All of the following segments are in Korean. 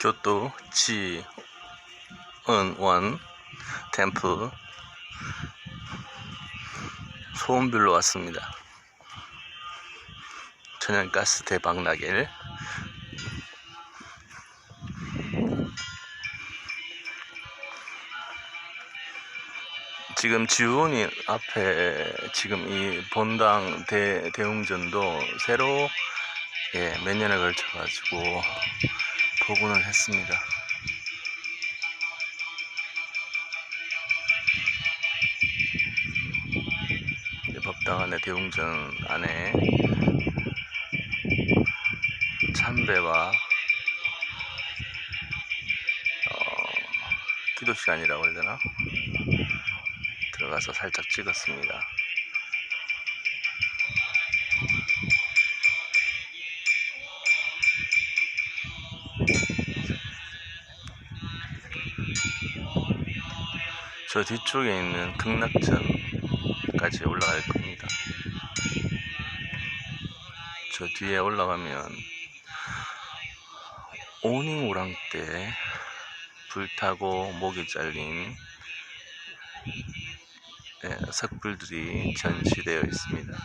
교토 지은원 템플 소원별로 왔습니다. 천연가스 대박 나길 지금 지훈이 앞에 지금 이 본당 대, 대웅전도 새로 예, 몇 년에 걸쳐 가지고 복원을 했습니다. 법당 안에 대웅전 안에 참배와 어, 기도 시간이라고 해야 되나? 들어가서 살짝 찍었습니다. 저 뒤쪽에 있는 극락전까지 올라갈 겁니다. 저 뒤에 올라가면 오닝 오랑 때 불타고 목이 잘린 예, 석불들이 전시되어 있습니다.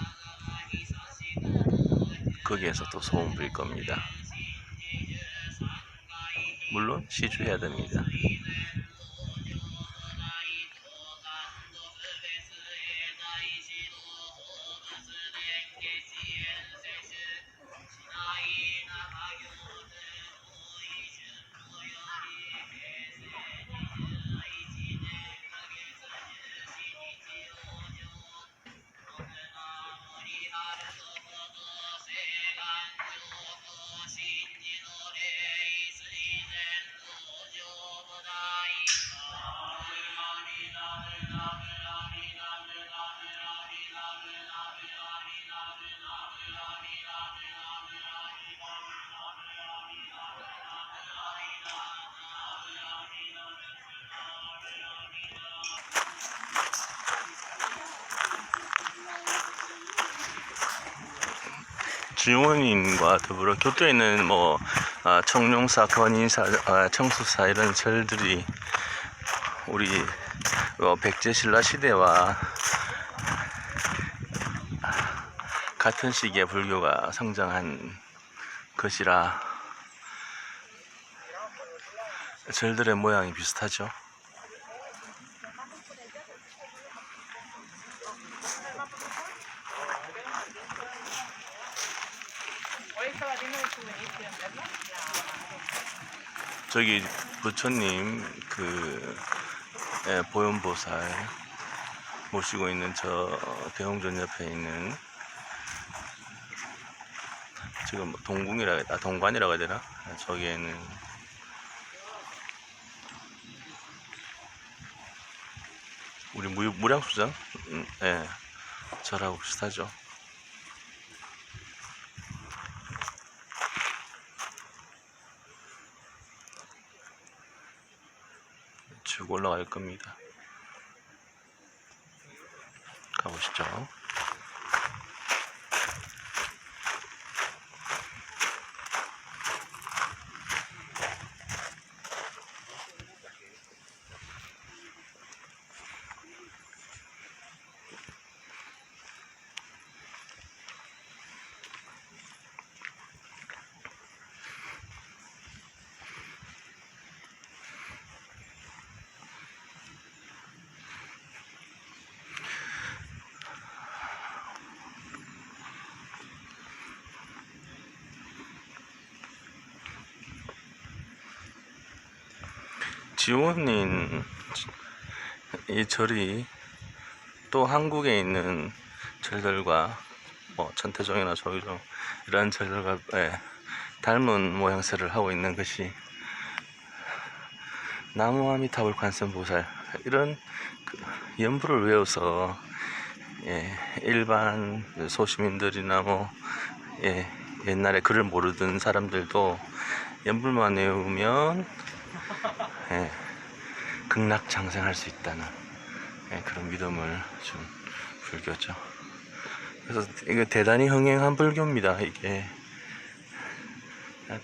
거기에서 또 소음 불 겁니다. 물론 시주해야 됩니다. 주원인과 더불어 교토에 있는 뭐 아, 청룡사, 건인사, 아, 청수사 이런 절들이 우리 어, 백제신라 시대와 같은 시기에 불교가 성장한 것이라 절들의 모양이 비슷하죠. 저기 부처님 그 예, 보현보살 모시고 있는 저 대웅전 옆에 있는 지금 뭐 동궁이라 해야 아, 동관이라고 해야 되나? 저기에는 우리 무, 무량수전? 음, 예, 절하고 비슷하죠. 쭉 올라갈 겁니다. 가보시죠. 지원인 이 절이 또 한국에 있는 절들과 뭐 천태종이나 조희종 이런 절들과 예, 닮은 모양새를 하고 있는 것이 나무아미 타불 관세음보살 이런 그 연부를 외워서 예, 일반 소시민들이나 뭐 예, 옛날에 글을 모르던 사람들도 연불만 외우면 예, 극락장생할 수 있다는 예, 그런 믿음을 준 불교죠. 그래서 이거 대단히 흥행한 불교입니다. 이게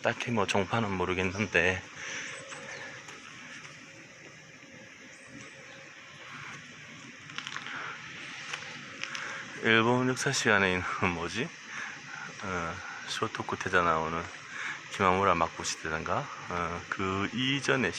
딱히 뭐 종파는 모르겠는데 일본 역사 시간에 있는 뭐지? 어, 쇼토쿠 태자 나오는 기마무라 막부 시대인가? 어, 그 이전의